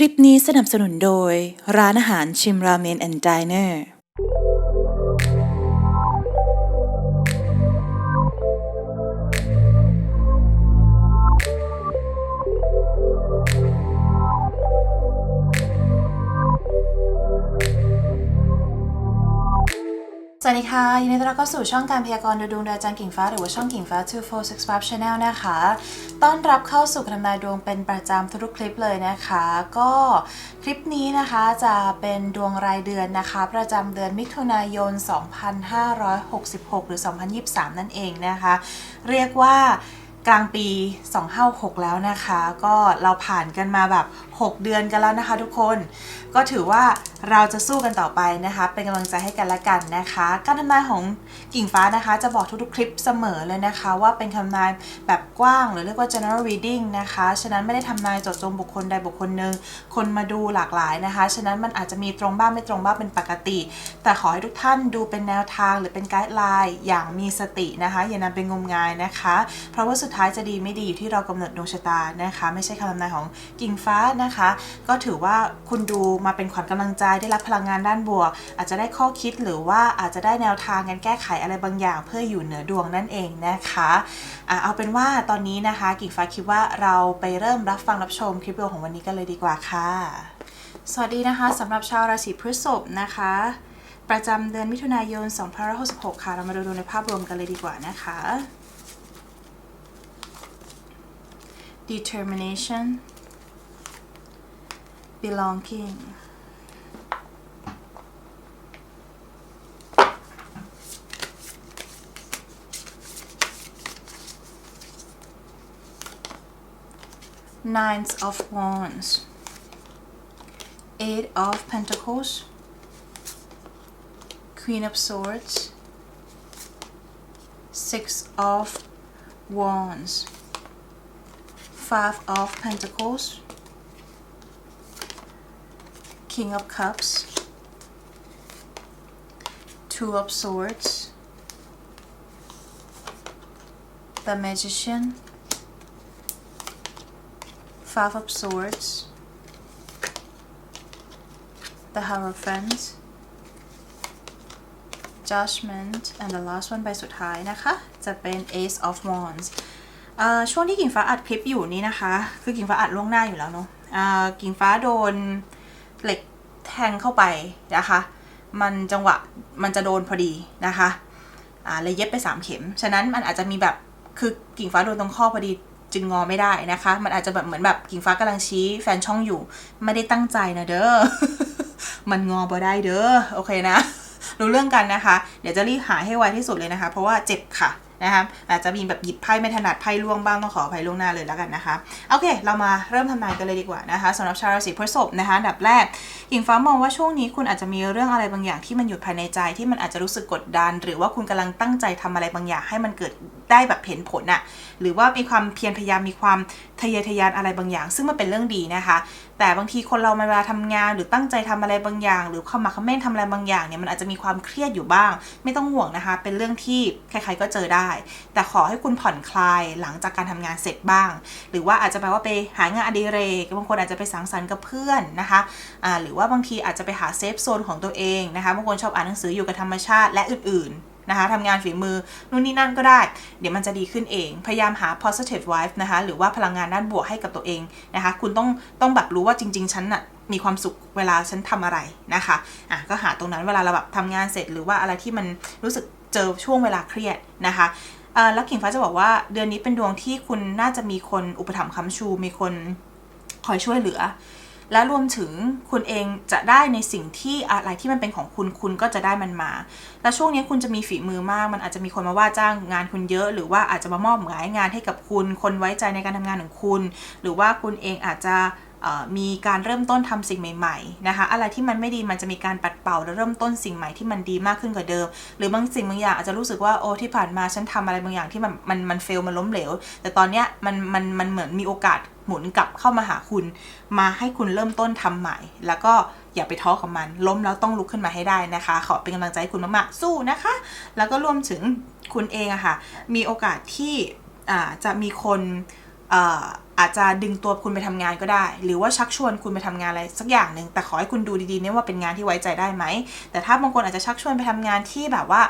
คลิปนี้สนับสนุนโดย ร้านอาหารชิมราเมนแอนด์ดิเนอร์ สวัสดีค่ะ ยินดีต้อนรับเข้าสู่ช่องการพยากรณ์ดดวงดาวจันทร์กิ่งฟ้า หรือว่าช่องกิ่งฟ้า 2465 Channel นะคะ ต้อนรับเข้าสู่การทำนายดวงเป็นประจำทุกคลิปเลยนะคะ ก็คลิปนี้นะคะจะเป็นดวงรายเดือนนะคะ ประจำเดือนมิถุนายน 2566 หรือ 2023 นั่นเองนะคะ เรียกว่า กลางปี 256 แล้วนะคะ ก็เราผ่านกันมาแบบ 6 เดือนกันแล้วนะคะ ทุกคน ก็ถือว่าเราจะสู้กันต่อไปนะคะ เป็นกำลังใจให้กันและกันนะคะ การทำนายของกิ่งฟ้านะคะ จะบอกทุกๆ คลิปเสมอเลยนะคะ ว่าเป็นคำนายแบบกว้างหรือเรียกว่า general reading นะคะ ฉะนั้นไม่ได้ทำนายจาะจงบุคคลใดบุคคลหนึ่งคนมาดูหลากหลายนะคะ ฉะนั้นมันอาจจะมีตรงบ้างไม่ตรงบ้างเป็นปกติ แต่ขอให้ทุกท่านดูเป็นแนวทางหรือเป็นไกด์ไลน์อย่างมีสตินะคะ อย่านำไปงมงายนะคะ เพราะว่าสุดท้ายจะดีไม่ดีอยู่ที่เรากำหนดดวงชะตานะคะ ไม่ใช่คำทำนายของกิ่งฟ้านะคะ ก็ถือว่าคุณดูมาเป็นขวัญกำลังใจได้รับพลังงานด้านบวก อาจจะได้ข้อคิดหรือว่าอาจจะได้แนวทางการแก้ไขอะไรบางอย่าง เพื่ออยู่เหนือดวงนั่นเองนะคะอะเอาเป็นว่าตอนนี้นะคะ กิ่งฟ้าคิดว่าเราไปเริ่มรับฟังรับชมคลิปวิดีโอของวันนี้กันเลยดีกว่าค่ะ สวัสดีนะคะสำหรับชาวราศีพฤษภนะคะประจำเดือนมิถุนายน 2566 ค่ะ เรามาดูดในภาพรวมกันเลยดีกว่านะคะ determination belonging. Nines of Wands, Eight of Pentacles, Queen of Swords, Six of Wands, Five of Pentacles, King of Cups, Two of Swords, the Magician, Five of Swords, the Hierophant, Judgment and the last one ใบสุดท้ายนะคะ จะเป็น Ace of Wands เอ่อ ช่วงที่กิ่งฟ้าอัดคลิปอยู่นี้นะคะ คือกิ่งฟ้าอัดล่วงหน้าอยู่แล้วเนาะกิ่งฟ้าโดนเหล็กแทงเข้าไปนะคะ มันจังหวะมันจะโดนพอดีนะคะเลยเย็บไป 3 เข็ม ฉะนั้นมันอาจจะมีแบบคือกิ่งฟ้าโดนตรงข้อพอดีจึงงอไม่ได้นะคะ มันอาจจะแบบเหมือนแบบกิ่งฟ้ากำลังชี้แฟนช่องอยู่ ไม่ได้ตั้งใจนะเด้อ มันงอบ่ได้เด้อ โอเคนะ รู้เรื่องกันนะคะ เดี๋ยวจะรีบหาให้ไวที่สุดเลยนะคะ เพราะว่าเจ็บค่ะ นะคะอาจจะมีแบบหยิบไพ่ไม่ถนัดไพ่ล่วงบ้างต้องขออภัยล่วงหน้าเลยแล้วกันนะคะโอเค เรามาเริ่มทำนายกันเลยดีกว่านะคะสำหรับชาวราศีพฤษภนะคะอันดับแรกหญิงฟ้ามองว่าช่วงนี้คุณอาจจะมีเรื่องอะไรบางอย่างที่มันอยู่ภายในใจที่มันอาจจะรู้สึกกดดัน หรือว่าคุณกำลังตั้งใจทำอะไรบางอย่างให้มันเกิดได้แบบเห็นผลอะหรือว่ามีความเพียรพยายามมีความ ทะเยอทะยานอะไรบางอย่าง ซึ่งมันเป็นเรื่องดีนะคะ แต่บางทีคนเราเวลาทำงานหรือตั้งใจทำอะไรบางอย่าง หรือความหมักขม้นทำอะไรบางอย่างเนี่ยมันอาจจะมีความเครียดอยู่บ้าง ไม่ต้องห่วงนะคะ เป็นเรื่องที่ใครๆก็เจอได้ แต่ขอให้คุณผ่อนคลายหลังจากการทำงานเสร็จบ้าง หรือว่าอาจจะแปลว่าไปหางานอดิเรกบางคนอาจจะไปสังสรรค์กับเพื่อนนะคะอ่าหรือว่าบางทีอาจจะไปหาเซฟโซนของตัวเองนะคะบางคนชอบอ่านหนังสืออยู่กับธรรมชาติและอื่นๆ นะคะทำงานฝีมือนู่นนี่นั่นก็ได้ เดี๋ยวมันจะดีขึ้นเอง พยายามหา positive vibe นะคะหรือว่าพลังงานด้านบวกให้กับตัวเองนะคะคุณต้องต้องแบบรู้ว่าจริง ๆ ฉันน่ะมีความสุขเวลาฉันทำอะไรนะคะอะก็หาตรงนั้นเวลาเราแบบทำงานเสร็จหรือว่าอะไรที่มันรู้สึกเจอช่วงเวลาเครียดนะคะแล้วกิ่งฟ้าจะบอกว่าเดือนนี้เป็นดวงที่คุณน่าจะมีคนอุปถัมภ์ค้ำชู มีคนคอยช่วยเหลือ และรวมถึงคุณเองจะได้ในสิ่งที่อะไรที่มันเป็นของคุณคุณก็จะได้มันมา และช่วงนี้คุณจะมีฝีมือมาก มันอาจจะมีคนมาว่าจ้างงานคุณเยอะ หรือว่าอาจจะมามอบหมายงานให้กับคุณ คนไว้ใจในการทำงานของคุณ หรือว่าคุณเองอาจจะ มีการเริ่มต้นทำสิ่งใหม่ๆนะคะอะไรที่มันไม่ดีมันจะมีการปัดเป่าและเริ่มต้นสิ่งใหม่ที่มันดีมากขึ้นกว่าเดิม หรือบางสิ่งบางอย่างอาจจะรู้สึกว่าโอ้ที่ผ่านมาฉันทำอะไรบางอย่างที่มันมันมันเฟลมันล้มเหลว แต่ตอนเนี้ยมันมันมันเหมือนมีโอกาสหมุนกลับเข้ามาหาคุณ มาให้คุณเริ่มต้นทำใหม่ แล้วก็อย่าไปท้อกับมัน ล้มแล้วต้องลุกขึ้นมาให้ได้นะคะ ขอเป็นกำลังใจให้คุณมากๆสู้นะคะ แล้วก็รวมถึงคุณเองอะค่ะมีโอกาสที่จะมีคน อาจจะดึงตัวคุณไปทำงานก็ได้ หรือว่าชักชวนคุณไปทำงานอะไรสักอย่างหนึ่งแต่ขอให้คุณดูดีๆเนี่ยว่าเป็นงานที่ไว้ใจได้ไหม แต่ถ้าบางคนอาจจะชักชวนไปทำงานที่แบบว่า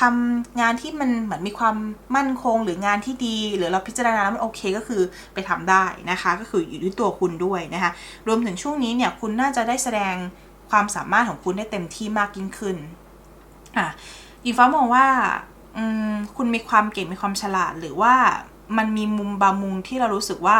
ทำงานที่มันเหมือนมีความมั่นคง หรืองานที่ดี หรือเราพิจารณาแล้วมันโอเคก็คือไปทำได้นะคะ ก็คืออยู่ที่ตัวคุณด้วยนะคะรวมถึงช่วงนี้เนี่ยคุณน่าจะได้แสดงความสามารถของคุณได้เต็มที่มากยิ่งขึ้นอะอิงฟ้ามองว่าคุณมีความเก่งมีความฉลาดหรือว่า มันมีมุมบางมุมที่เรารู้สึกว่า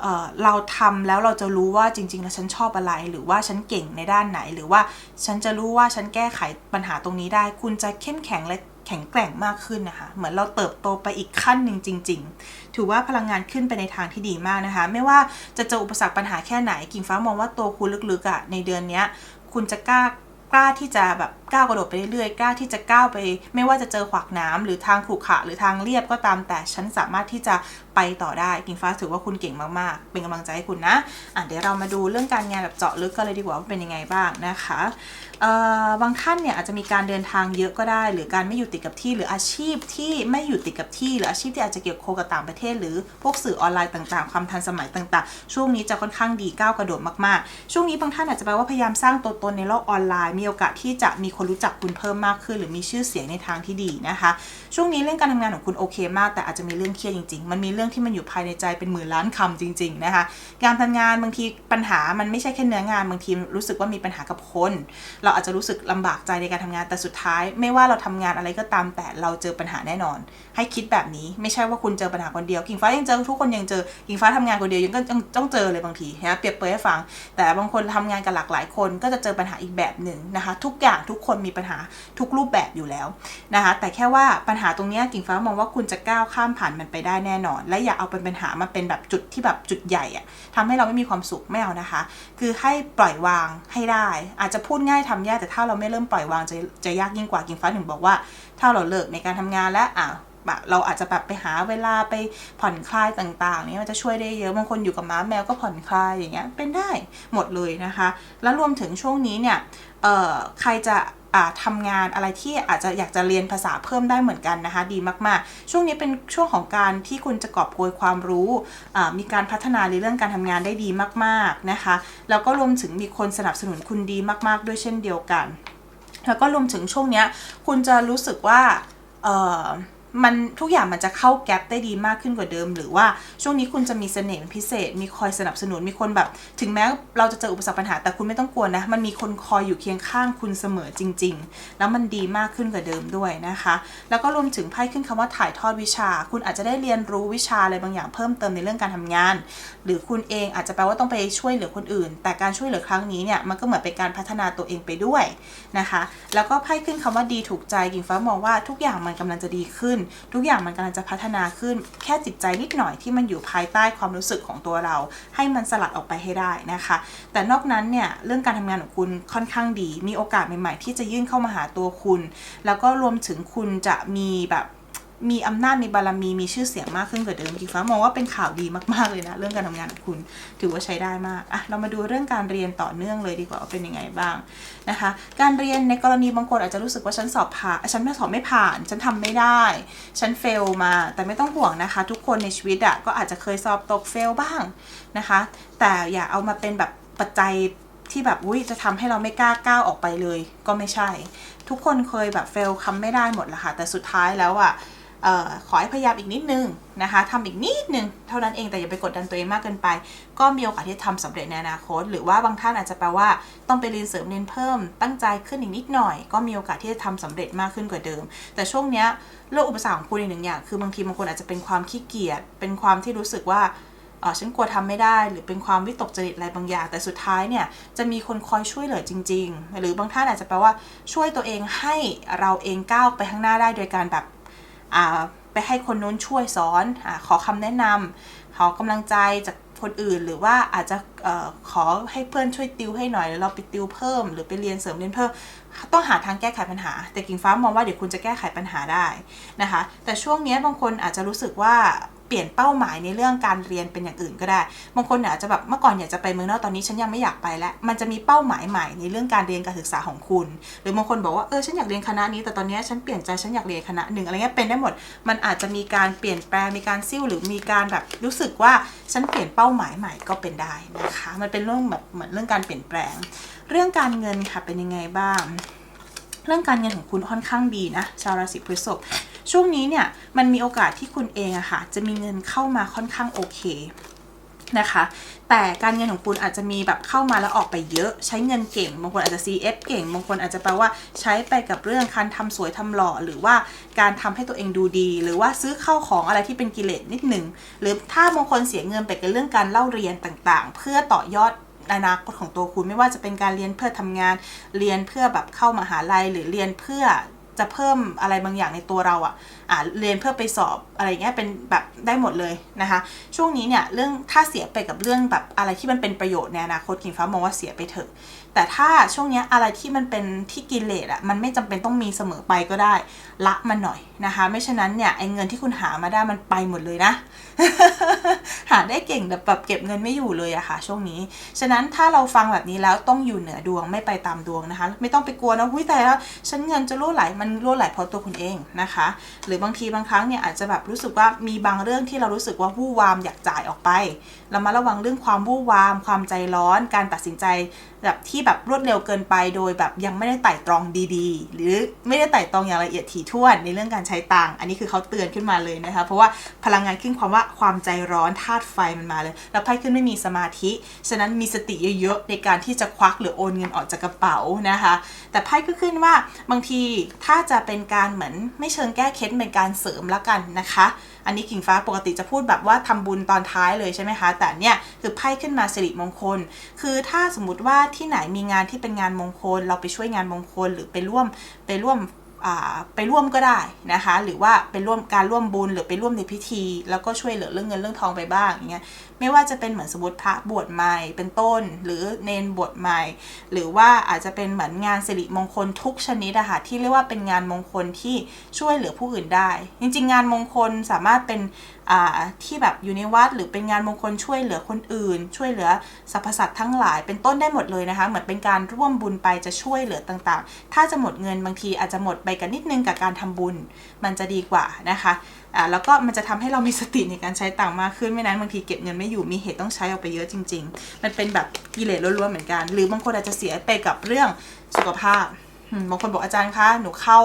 เเราทำแล้วเราจะรู้ว่าจริง ๆ แล้วฉันชอบอะไร หรือว่าฉันเก่งในด้านไหน หรือว่าฉันจะรู้ว่าฉันแก้ไขปัญหาตรงนี้ได้ คุณจะเข้มแข็งและแข็งแกร่งมากขึ้นนะคะ เหมือนเราเติบโตไปอีกขั้นหนึ่งจริง ๆ ถือว่าพลังงานขึ้นไปในทางที่ดีมากนะคะ ไม่ว่าจะเจออุปสรรคปัญหาแค่ไหนกิ่งฟ้ามองว่าตัวคุณลึกๆอะ่ะในเดือนนี้คุณจะกล้ากล้าที่จะแบบก้าวกระโดดไปเรื่อยๆกล้าที่จะก้าวไป ไม่ว่าจะเจอขวากน้ำหรือทางขรุขระหรือทางเรียบก็ตามแต่ฉันสามารถที่จะไปต่อได้กิ่งฟ้าถือว่าคุณเก่งมากๆ เป็นกำลังใจให้คุณนะอะเดี๋ยวเรามาดูเรื่องการงานแบบเจาะลึกกันเลยดีกว่าว่าเป็นยังไงบ้างนะคะบางท่านเนี่ยอาจจะมีการเดินทางเยอะก็ได้ หรือการไม่อยู่ติดกับที่หรืออาชีพที่ไม่อยู่ติดกับที่ หรืออาชีพที่อาจจะเกี่ยวโคกับต่างประเทศ หรือพวกสื่อออนไลน์ต่างๆ ความทันสมัยต่างๆ ช่วงนี้จะค่อนข้างดีก้าวกระโดดมากๆ ช่วงนี้บางท่านอาจจะแปลว่าพยายามสร้างตัวตนในโลกออนไลน์ มีโอกาสที่จะมีคนรู้จักคุณเพิ่มมากขึ้น หรือมีชื่อเสียงในทางที่ดีนะคะช่วงนี้เรื่องการทำงานของคุณโอเคมาก แต่อาจจะมีเรื่องเครียดจริง ๆ มันมีเรื่องที่มันอยู่ภายในใจเป็นหมื่นล้านคำจริง ๆ นะคะ การทำงานบางทีปัญหามันไม่ใช่แค่เนื้องานบางทีรู้สึกว่ามีปัญหากับคน เราอาจจะรู้สึกลำบากใจในการทำงานแต่สุดท้าย ไม่ว่าเราทำงานอะไรก็ตามแต่เราเจอปัญหาแน่นอน ให้คิดแบบนี้ไม่ใช่ว่าคุณเจอปัญหาคนเดียวกิ่งฟ้ายังเจอทุกคนยังเจอกิ่งฟ้าทำงานคนเดียวยังก็ยังต้องเจอเลยบางทีนะเปรียบเปรยให้ฟัง แต่บางคนทำงานกับหลากหลายคนก็จะเจอปัญหาอีกแบบหนึ่งนะคะ ทุกอย่างทุกคนมีปัญหาทุกรูปแบบอยู่แล้วนะคะ แต่แค่ว่าปัญหาตรงนี้กิ่งฟ้ามองว่าคุณจะก้าวข้ามผ่านมันไปได้แน่นอน และอย่าเอาเป็นปัญหามาเป็นแบบจุดที่แบบจุดใหญ่อะทำให้เราไม่มีความสุขไม่เอานะคะ คือให้ปล่อยวางให้ได้ อาจจะพูดง่ายทำยากแต่ถ้าเราไม่เริ่มปล่อยวางจะจะยากยิ่งกว่ากิ่งฟ้าถึงบอกว่า ถ้าเราเลิกในการทำงานแล้วอะเราอาจจะแบบไปหาเวลาไปผ่อนคลายต่างๆนี่มันจะช่วยได้เยอะบางคนอยู่กับม้าแมวก็ผ่อนคลายอย่างเงี้ยเป็นได้หมดเลยนะคะ แล้วรวมถึงช่วงนี้เนี่ยเออใครจะ อ่าทำงานอะไรที่อาจจะอยากจะเรียนภาษาเพิ่มได้เหมือนกันนะคะ ดีมากๆ ช่วงนี้เป็นช่วงของการที่คุณจะกอบโกยความรู้มีการพัฒนาในเรื่องการทำงานได้ดีมากๆนะคะแล้วก็รวมถึงมีคนสนับสนุนคุณดีมากๆ ด้วยเช่นเดียวกัน แล้วก็รวมถึงช่วงนี้คุณจะรู้สึกว่าเออ มันทุกอย่างมันจะเข้าแก๊ปได้ดีมากขึ้นกว่าเดิม หรือว่าช่วงนี้คุณจะมีเสน่ห์เป็นพิเศษ มีคอยสนับสนุนมีคนแบบ ถึงแม้เราจะเจออุปสรรคปัญหาแต่คุณไม่ต้องกลัวนะ มันมีคนคอยอยู่เคียงข้างคุณเสมอจริง ๆ แล้วมันดีมากขึ้นกว่าเดิมด้วยนะคะ แล้วก็รวมถึงไพ่ขึ้นคำว่าถ่ายทอดวิชา คุณอาจจะได้เรียนรู้วิชาอะไรบางอย่างเพิ่มเติมในเรื่องการทำงาน หรือคุณเองอาจจะแปลว่าต้องไปช่วยเหลือคนอื่น แต่การช่วยเหลือครั้งนี้เนี่ยมันก็เหมือนเป็นการพัฒนาตัวเองไปด้วยนะคะ แล้วก็ไพ่ขึ้นคำว่าดีถูกใจกิ่งฟ้ามองว่าทุกอย่างมันกำลังจะดีขึ้นทุกอย่างมันกำลังจะพัฒนาขึ้น แค่จิตใจนิดหน่อยที่มันอยู่ภายใต้ความรู้สึกของตัวเรา ให้มันสลัดออกไปให้ได้นะคะ แต่นอกนั้นเนี่ยเรื่องการทำงานของคุณค่อนข้างดี มีโอกาสใหม่ๆ ที่จะยื่นเข้ามาหาตัวคุณ แล้วก็รวมถึงคุณจะมีแบบ มีอำนาจมีบารมีมีชื่อเสียงมากขึ้นกว่าเดิมกิ่งฟ้ามองว่าเป็นข่าวดีมากๆเลยนะ เรื่องการทำงานของคุณถือว่าใช้ได้มากอะเรามาดูเรื่องการเรียนต่อเนื่องเลยดีกว่าว่าเป็นยังไงบ้างนะคะ การเรียนในกรณีบางคนอาจจะรู้สึกว่าฉันสอบผ่านฉันไม่สอบไม่ผ่าน ฉันทำไม่ได้ ฉันเฟลมา แต่ไม่ต้องห่วงนะคะ ทุกคนในชีวิตอะก็อาจจะเคยสอบตกเฟลบ้างนะคะ แต่อย่าเอามาเป็นแบบปัจจัยที่แบบอุ้ยจะทำให้เราไม่กล้าก้าวออกไปเลย ก็ไม่ใช่ ทุกคนเคยแบบเฟลคำไม่ได้หมดแหละค่ะแต่สุดท้ายแล้วอะเออขอให้พยายามอีกนิดนึงนะคะทำอีกนิดนึงเท่านั้นเองแต่อย่าไปกดดันตัวเองมากเกินไป ก็มีโอกาสที่จะทำสำเร็จในอนาคต หรือว่าบางท่านอาจจะแปลว่าต้องไปเรียนเสริมเรียนเพิ่ม ตั้งใจขึ้นอีกนิดหน่อย ก็มีโอกาสที่จะทำสำเร็จมากขึ้นกว่าเดิม แต่ช่วงเนี้ยเรื่องอุปสรรคของคุณอีกหนึ่งอย่างคือบางทีบางคนอาจจะเป็นความขี้เกียจเป็นความที่รู้สึกว่าเออฉันกลัวทำไม่ได้ หรือเป็นความวิตกจริตอะไรบางอย่าง แต่สุดท้ายเนี่ยจะมีคนคอยช่วยเหลือจริง ๆ หรือบางท่านอาจจะแปลว่าช่วยตัวเองให้เราเองก้าวไปข้างหน้าได้โดยการแบบ ไปให้คนนู้นช่วยสอนอขอคำแนะนำขอกำลังใจจากคนอื่นหรือว่าอาจจะอขอให้เพื่อนช่วยติวให้หน่อยแล้วเราไปติวเพิ่ม หรือไปเรียนเสริมเรียนเพิ่ม ต้องหาทางแก้ไขปัญหา แต่กิ่งฟ้ามองว่าเดี๋ยวคุณจะแก้ไขปัญหาได้นะคะ แต่ช่วงนี้บางคนอาจจะรู้สึกว่า เปลี่ยนเป้าหมายในเรื่องการเรียนเป็นอย่างอื่นก็ได้ บางคนอาจจะแบบเมื่อก่อนอยากจะไปเมืองนอกตอนนี้ฉันยังไม่อยากไปแล้ว มันจะมีเป้าหมายใหม่ในเรื่องการเรียนการศึกษาของคุณ หรือบางคนบอกว่าเออฉันอยากเรียนคณะนี้ แต่ตอนนี้ฉันเปลี่ยนใจฉันอยากเรียนคณะหนึ่งอะไรเงี้ยเป็นได้หมด มันอาจจะมีการเปลี่ยนแปลงมีการซิ่วหรือมีการแบบรู้สึกว่าฉันเปลี่ยนเป้าหมายใหม่ก็เป็นได้นะคะ มันเป็นเรื่องแบบเหมือนเรื่องการเปลี่ยนแปลง เรื่องการเงินค่ะเป็นยังไงบ้าง เรื่องการเงินของคุณค่อนข้างดีนะชาวราศีพฤษภ ช่วงนี้เนี่ยมันมีโอกาสที่คุณเองอะค่ะจะมีเงินเข้ามาค่อนข้างโอเคนะคะ แต่การเงินของคุณอาจจะมีแบบเข้ามาแล้วออกไปเยอะ ใช้เงินเก่ง บางคนอาจจะ CF เก่ง บางคนอาจจะแปลว่าใช้ไปกับเรื่องการทำสวยทำหล่อ หรือว่าการทำให้ตัวเองดูดี หรือว่าซื้อเข้าของอะไรที่เป็นกิเลสนิดหนึ่ง หรือถ้าบางคนเสียเงินไปกับเรื่องการเล่าเรียนต่างๆ เพื่อต่อยอดอนาคตของตัวคุณไม่ว่าจะเป็นการเรียนเพื่อทำงาน เรียนเพื่อแบบเข้ามาหาลัย หรือเรียนเพื่อ จะเพิ่มอะไรบางอย่างในตัวเราอะอะเรียนเพื่อไปสอบอะไรเงี้ยเป็นแบบได้หมดเลยนะคะ ช่วงนี้เนี่ยเรื่องถ้าเสียไปกับเรื่องแบบอะไรที่มันเป็นประโยชน์ในอนาคตกิ่งฟ้ามองว่าเสียไปเถอะ แต่ถ้าช่วงนี้อะไรที่มันเป็นที่กินเลสอะมันไม่จำเป็นต้องมีเสมอไปก็ได้ ละมันหน่อยนะคะ ไม่ฉะนั้นเนี่ยไอ้เงินที่คุณหามาได้มันไปหมดเลยนะ หาได้เก่งแต่แบบเก็บเงินไม่อยู่เลยอะค่ะ ช่วงนี้ ฉะนั้นถ้าเราฟังแบบนี้แล้วต้องอยู่เหนือดวงไม่ไปตามดวงนะคะ ไม่ต้องไปกลัวนะหุ้ยแต่แล้วฉันเงินจะรั่วไหลมันรั่วไหลเพราะตัวคุณเองนะคะ หรือบางทีบางครั้งเนี่ยอาจจะแบบรู้สึกว่ามีบางเรื่องที่เรารู้สึกว่าวู่วามอยากจ่ายออกไป เรามาระวังเรื่องความวู่วาม ความใจร้อน การตัดสินใจแบบที่แบบรวดเร็วเกินไปโดยแบบยังไม่ได้ไต่ตรองดีๆ หรือไม่ได้ไต่ตรองอย่างละเอียดถี่ถ้วนในเรื่องการใช้ตังค์อันนี้คือเขาเตือนขึ้นมาเลยนะคะ เพราะว่าพลังงานขึ้นความว่าความใจร้อนธาตุไฟมันมาเลย แล้วไพ่ขึ้นไม่มีสมาธิ ฉะนั้นมีสติเยอะๆในการที่จะควักหรือโอนเงินออกจากกระเป๋านะคะ แต่ไพ่ก็ขึ้นว่าบางทีถ้าจะเป็นการเหมือนไม่เชิงแก้เคล็ดเป็นการเสริมละกันนะคะ อันนี้กิ่งฟ้าปกติจะพูดแบบว่าทำบุญตอนท้ายเลยใช่ไหมคะ แต่เนี่ยคือไพ่ขึ้นมาสิริมงคล คือถ้าสมมติว่าที่ไหนมีงานที่เป็นงานมงคล เราไปช่วยงานมงคลหรือไปร่วมไปร่วม ไปร่วมก็ได้นะคะ หรือว่าไปร่วมการร่วมบุญหรือไปร่วมในพิธี แล้วก็ช่วยเหลือเรื่องเงินเรื่องทองไปบ้างอย่างเงี้ยไม่ว่าจะเป็นเหมือนสมมติพระบวชใหม่เป็นต้น หรือเนนบวชใหม่ หรือว่าอาจจะเป็นเหมือนงานสิริมงคลทุกชนิดอะค่ะที่เรียกว่าเป็นงานมงคลที่ช่วยเหลือผู้อื่นได้ จริง ๆ งานมงคลสามารถเป็น ที่แบบอยู่ในวัดหรือเป็นงานมงคลช่วยเหลือคนอื่น ช่วยเหลือสรรพสัตว์ทั้งหลายเป็นต้นได้หมดเลยนะคะ เหมือนเป็นการร่วมบุญไปจะช่วยเหลือต่างๆ ถ้าจะหมดเงินบางทีอาจจะหมดไปกันนิดนึงกับการทำบุญ มันจะดีกว่านะคะอ่าแล้วก็มันจะทำให้เรามีสติในการใช้ตังมากขึ้นไม่นั้นบางทีเก็บเงินไม่อยู่มีเหตุต้องใช้ออกไปเยอะจริง ๆ มันเป็นแบบกิเลสล้วนๆเหมือนกัน หรือบางคนอาจจะเสียไปกับเรื่องสุขภาพ บางคนบอกอาจารย์คะ หนูเข้า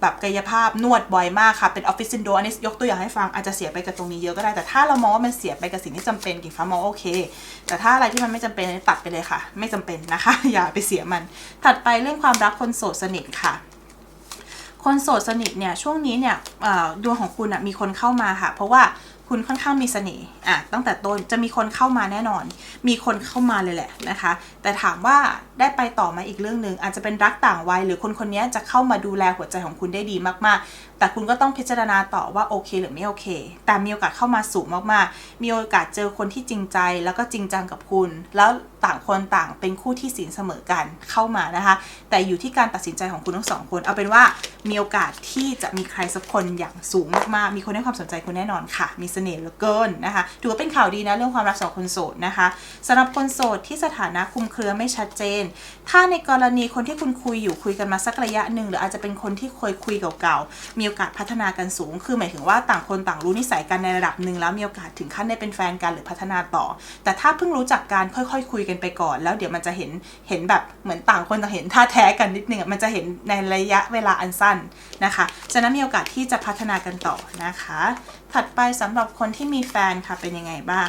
แบบกายภาพนวดบ่อยมากค่ะ เป็นออฟฟิศซินโดรมอันนี้ยกตัวอย่างให้ฟังอาจจะเสียไปกับตรงนี้เยอะก็ได้ แต่ถ้าเรามองว่ามันเสียไปกับสิ่งที่จำเป็นกิ่งฟ้ามองโอเค แต่ถ้าอะไรที่มันไม่จำเป็นตัดไปเลยค่ะ ไม่จำเป็นนะคะ อย่าไปเสียมัน ถัดไปเรื่องความรักคนโสดสนิทค่ะคนโสดสนิทเนี่ยช่วงนี้เนี่ยดวงของคุณมีคนเข้ามาค่ะ เพราะว่า คุณค่อนข้างมีเสน่ห์อะตั้งแต่ต้นจะมีคนเข้ามาแน่นอน มีคนเข้ามาเลยแหละนะคะ แต่ถามว่าได้ไปต่อมาอีกเรื่องหนึ่งอาจจะเป็นรักต่างวัย หรือคนคนนี้จะเข้ามาดูแลหัวใจของคุณได้ดีมากๆ แต่คุณก็ต้องพิจารณาต่อว่าโอเคหรือไม่โอเค แต่มีโอกาสเข้ามาสูงมากๆ มีโอกาสเจอคนที่จริงใจแล้วก็จริงจังกับคุณ แล้วต่างคนต่างเป็นคู่ที่ศีลเสมอกันเข้ามานะคะ แต่อยู่ที่การตัดสินใจของคุณทั้งสองคน เอาเป็นว่ามีโอกาสที่จะมีใครสักคนอย่างสูงมากๆ มีคนให้ความสนใจคุณแน่นอนค่ะ มีเสน่ห์เหลือเกินนะคะ ถือว่าเป็นข่าวดีนะเรื่องความรักสองคนโสดนะคะสำหรับคนโสดที่สถานะคุมเครือไม่ชัดเจน ถ้าในกรณีคนที่คุณคุยอยู่คุยกันมาสักระยะหนึ่งหรืออาจจะเป็นคนที่เคยคุยเก่าๆ มีโออกาสพัฒนากันสูง คือหมายถึงว่าต่างคนต่างรู้นิสัยกันในระดับหนึ่งแล้วมีโอกาสถึงขั้นได้เป็นแฟนกันหรือพัฒนาต่อ แต่ถ้าเพิ่งรู้จักกันค่อยๆคุยกันไปก่อน แล้วเดี๋ยวมันจะเห็นเห็นแบบเหมือนต่างคนต่างเห็นท่าแท้กันนิดนึงมันจะเห็นในระยะเวลาอันสั้นนะคะฉะนั้นมีโอกาสที่จะพัฒนากันต่อนะคะ ถัดไปสำหรับคนที่มีแฟนค่ะเป็นยังไงบ้าง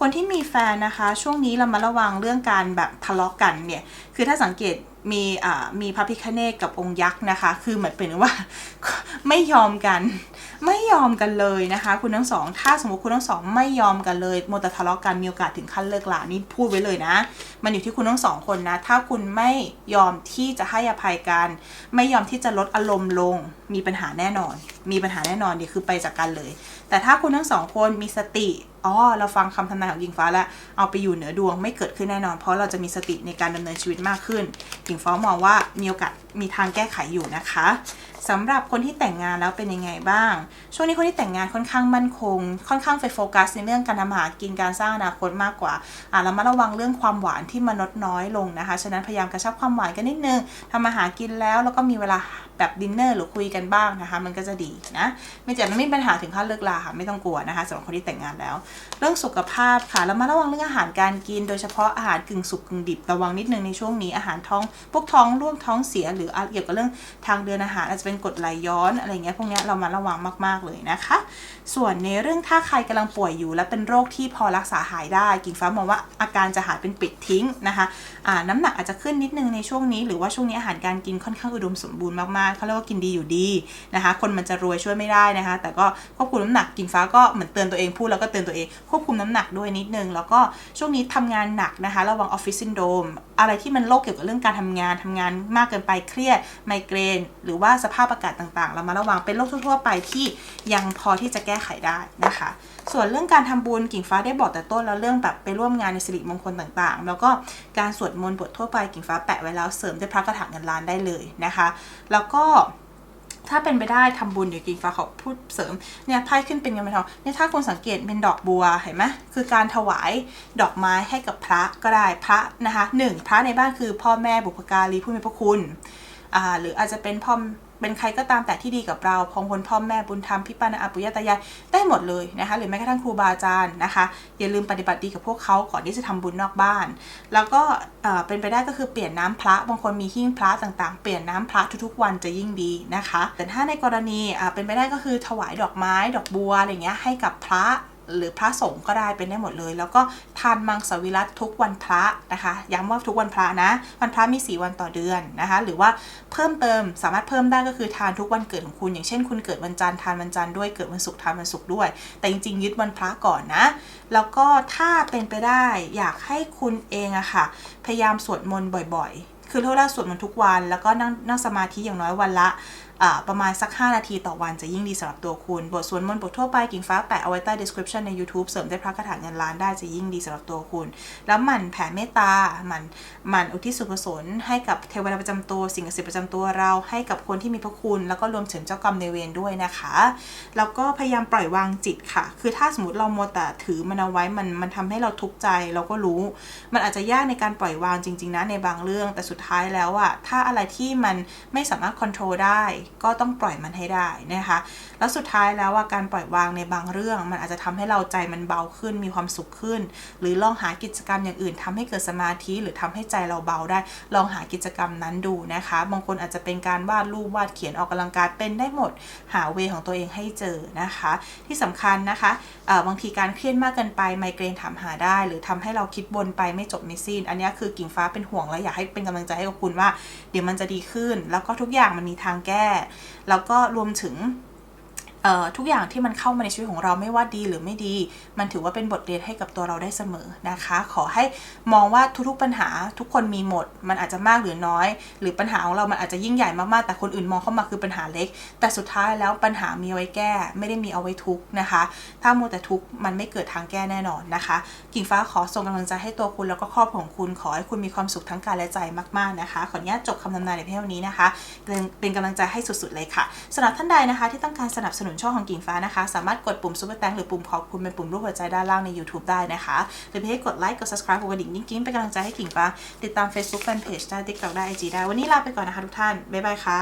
คนที่มีแฟนนะคะ ช่วงนี้เรามาระวังเรื่องการแบบทะเลาะกันเนี่ยคือถ้าสังเกต มีอ่ามีพระพิคเนตกับองค์ยักษ์นะคะ คือเหมือนเป็นว่าไม่ยอมกัน ไม่ยอมกันเลยนะคะ คุณทั้งสอง ถ้าสมมติคุณทั้งสอง ไม่ยอมกันเลยโมต่ทะเลาะกันมีโอกาสถึงขั้นเลิกลานี่พูดไว้เลยนะ มันอยู่ที่คุณทั้งสองคนนะ ถ้าคุณไม่ยอมที่จะให้อภัยกัน ไม่ยอมที่จะลดอารมณ์ลง มีปัญหาแน่นอน มีปัญหาแน่นอนเดี๋ยวคือไปจากกันเลย แต่ถ้าคุณทั้งสองคนมีสติอ๋อเราฟังคำทำนายของยิงฟ้าแล้วเอาไปอยู่เหนือดวงไม่เกิดขึ้นแน่นอน เพราะเราจะมีสติในการดำเนินชีวิตมากขึ้นยิงฟ้ามองว่ามีโอกาสมีทางแก้ไขอยู่นะคะ สำหรับคนที่แต่งงานแล้วเป็นยังไงบ้าง ช่วงนี้คนที่แต่งงานค่อนข้างมั่นคง ค่อนข้างไปโฟกัสในเรื่องการทำอาหารกินการสร้างอนาคตมากกว่าอ่าเรามาระวังเรื่องความหวานที่มันลดน้อยลงนะคะ ฉะนั้นพยายามกระชับความหวานกันนิดนึงทำอาหารกินแล้วแล้วก็มีเวลาแบบดินเนอร์หรือคุยกันบ้างนะคะ มันก็จะดีนะไม่จะไม่มีปัญหาถึงขั้นเลิกลาค่ะไม่ต้องกลัวนะคะสำหรับคนที่แต่งงานแล้ว เรื่องสุขภาพค่ะแล้วมาระวังเรื่องอาหารการกิน โดยเฉพาะอาหารกึ่งสุกกึ่งดิบระวังนิดนึงในช่วงนี้อาหารท้องพวกท้องร่วงท้องเสียหรือเกี่ยวกับเรื่องทางเดินอาหารอาจจะเป็นกดไหลย้อนอะไรเงี้ยพวกเนี้ยเรามาระวังมากๆเลยนะคะ ส่วนในเรื่องถ้าใครกำลังป่วยอยู่ และเป็นโรคที่พอรักษาหายได้ กิ่งฟ้ามองว่าอาการจะหายเป็นปิดทิ้งนะคะน้ำหนักอาจจะขึ้นนิดนึงในช่วงนี้ หรือว่าช่วงนี้อาหารการกินค่อนข้างอุดมสมบูรณ์มากๆเขาเรียกว่ากินดีอยู่ดีนะคะ คนมันจะรวยช่วยไม่ได้นะคะ แต่ก็ควบคุมน้ำหนักกิ่งฟ้าก็เหมือนเตือนตัวเองพูดแล้วก็เตือนตัวเองควบคุมน้ำหนักด้วยนิดนึงแล้วก็ช่วงนี้ทำงานหนักนะคะ ระวังออฟฟิศซินโดมอะไรที่มันโรคเกี่ยวกับเรื่องการทำงานทำงานมากเกินไปเครียดไมเกรน หรือว่าสภาพอากาศต่างๆ เรามาระวังเป็นโรคทั่วๆไปที่ยังพอที่จะแก้ไขได้นะคะ ส่วนเรื่องการทำบุญกิ่งฟ้าได้บอกแต่ต้นแล้วเรื่องแบบไปร่วมงานในสิริมงคลต่างๆ แล้วก็การสวดมนต์บททั่วไปกิ่งฟ้าแปะไว้แล้วเสริมด้วยพระกระถางเงินล้านได้เลยนะคะ แล้วก็ถ้าเป็นไปได้ทำบุญเดี๋ยวกิ่งฟ้าขอพูดเสริมเนี่ยไพ่ขึ้นเป็นเงินเป็นทองเนี่ยถ้าคุณสังเกตเป็นดอกบัวเห็นไหมคือการถวายดอกไม้ให้กับพระก็ได้พระนะคะหนึ่งพระในบ้านคือพ่อแม่บุพการีผู้มีพระคุณอ่าหรืออาจจะเป็นพ่อ เป็นใครก็ตามแต่ที่ดีกับเราพองคนพ่อแม่บุญธรรมพิปานาอาปุยตายายได้หมดเลยนะคะ หรือแม้กระทั่งครูบาอาจารย์นะคะ อย่าลืมปฏิบัติดีกับพวกเขาก่อนที่จะทำบุญนอกบ้าน แล้วก็เป็นไปได้ก็คือเปลี่ยนน้ำพระบางคนมีหิ้งพระต่างๆ เปลี่ยนน้ำพระทุกๆวันจะยิ่งดีนะคะ แต่ถ้าในกรณีเป็นไปได้ก็คือถวายดอกไม้ดอกบัวอะไรเงี้ยให้กับพระ หรือพระสงฆ์ก็ได้เป็นได้หมดเลย แล้วก็ทานมังสวิรัตทุกวันพระนะคะ ย้ำว่าทุกวันพระนะ วันพระมี4วันต่อเดือนนะคะ หรือว่าเพิ่มเติมสามารถเพิ่มได้ก็คือทานทุกวันเกิดของคุณ อย่างเช่น คุณเกิดวันจันทร์ทานวันจันทร์ด้วยเกิดวันศุกร์ทานวันศุกร์ด้วย แต่จริงๆ ยึดวันพระก่อนนะ แล้วก็ถ้าเป็นไปได้อยากให้คุณเองอะค่ะ พยายามสวดมนต์บ่อย ๆ คือเท่าได้สวดมนต์ทุกวัน แล้วก็นั่งนั่งสมาธิอย่างน้อยวันละ ประมาณสัก 5 นาทีต่อวันจะยิ่งดีสำหรับตัวคุณ บทสวดมนต์บททั่วไปกิ่งฟ้าแปะเอาไว้ใต้ description ใน YouTube เสริมได้พระคาถาเงินล้านได้จะยิ่งดีสำหรับตัวคุณ แล้วหมั่นแผ่เมตตาหมั่นหมั่นอุทิศส่วนกุศลให้กับเทวดาประจำตัว สิ่งศักดิ์สิทธิ์ประจำตัวเราให้กับคนที่มีพระคุณ แล้วก็รวมถึงเจ้ากรรมในเวรด้วยนะคะ แล้วก็พยายามปล่อยวางจิตค่ะ คือถ้าสมมติเราโมแต่ถือมันเอาไว้มันมันทำให้เราทุกข์ใจเราก็รู้ มันอาจจะยากในการปล่อยวางจริง ๆนะในบางเรื่อง แต่สุดท้ายแล้วอะถ้าอะไรที่มันไม่สามารถควบคุมได้ก็ต้องปล่อยมันให้ได้นะคะ แล้วสุดท้ายแล้วว่าการปล่อยวางในบางเรื่อง มันอาจจะทำให้เราใจมันเบาขึ้น มีความสุขขึ้น หรือลองหากิจกรรมอย่างอื่นทำให้เกิดสมาธิหรือทำให้ใจเราเบาได้ ลองหากิจกรรมนั้นดูนะคะ บางคนอาจจะเป็นการวาดรูปวาดเขียนออกกำลังกายเป็นได้หมด หาเวของตัวเองให้เจอนะคะ ที่สำคัญนะคะเอ่อบางทีการเครียดมากเกินไปไมเกรนถามหาได้ หรือทำให้เราคิดวนไปไม่จบไม่สิ้น อันนี้คือกิ่งฟ้าเป็นห่วงและอยากให้เป็นกำลังใจให้กับคุณว่า เดี๋ยวมันจะดีขึ้น แล้วก็ทุกอย่างมันมีทางแก้แล้วก็รวมถึง ทุกอย่างที่มันเข้ามาในชีวิตของเราไม่ว่าดีหรือไม่ดี มันถือว่าเป็นบทเรียนให้กับตัวเราได้เสมอนะคะ ขอให้มองว่าทุกๆปัญหาทุกคนมีหมด มันอาจจะมากหรือน้อย หรือปัญหาของเรามันอาจจะยิ่งใหญ่มากๆแต่คนอื่นมองเข้ามาคือปัญหาเล็ก แต่สุดท้ายแล้วปัญหามีไว้แก้ ไม่ได้มีเอาไว้ทุกนะคะ ถ้ามัวแต่ทุกมันไม่เกิดทางแก้แน่นอนนะคะ กิ่งฟ้าขอส่งกำลังใจให้ตัวคุณแล้วก็ครอบครัวของคุณขอให้คุณมีความสุขทั้งกายและใจมากๆนะคะ ขออนุญาตจบคำทำนายในเพียงนี้นะคะ เป็นเป็นกำลังใจให้สุดๆเลยค่ะสำหรับท่านใดนะคะ ที่ต้องการสนับสนุนช่องของกิ่งฟ้านะคะ สามารถกดปุ่มซุปเปอร์แตงหรือปุ่มขอบคุณเป็นปุ่มรูปหัวใจด้านล่างใน YouTube ได้นะคะหรือเพียงกดไลค์กด subscribe กดกระดิ่งกิ๊งๆเป็นกำลังใจให้กิ่งฟ้า ติดตาม Facebook Fanpage ได้ TikTok ได้ IG ได้ วันนี้ลาไปก่อนนะคะทุกท่าน บ๊ายบายค่ะ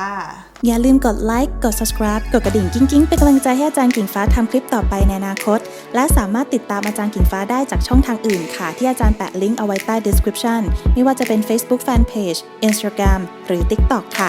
อย่าลืมกดไลค์กด subscribe กดกระดิ่งกิ้งๆเป็นกำลังใจให้อาจารย์กิ่งฟ้าทำคลิปต่อไปในอนาคต และสามารถติดตามอาจารย์กิ่งฟ้าได้จากช่องทางอื่นค่ะ ที่อาจารย์แปะลิงก์เอาไว้ใต้ description ไม่ว่าจะเป็น Facebook Fanpage Instagram หรือ TikTok ค่ะ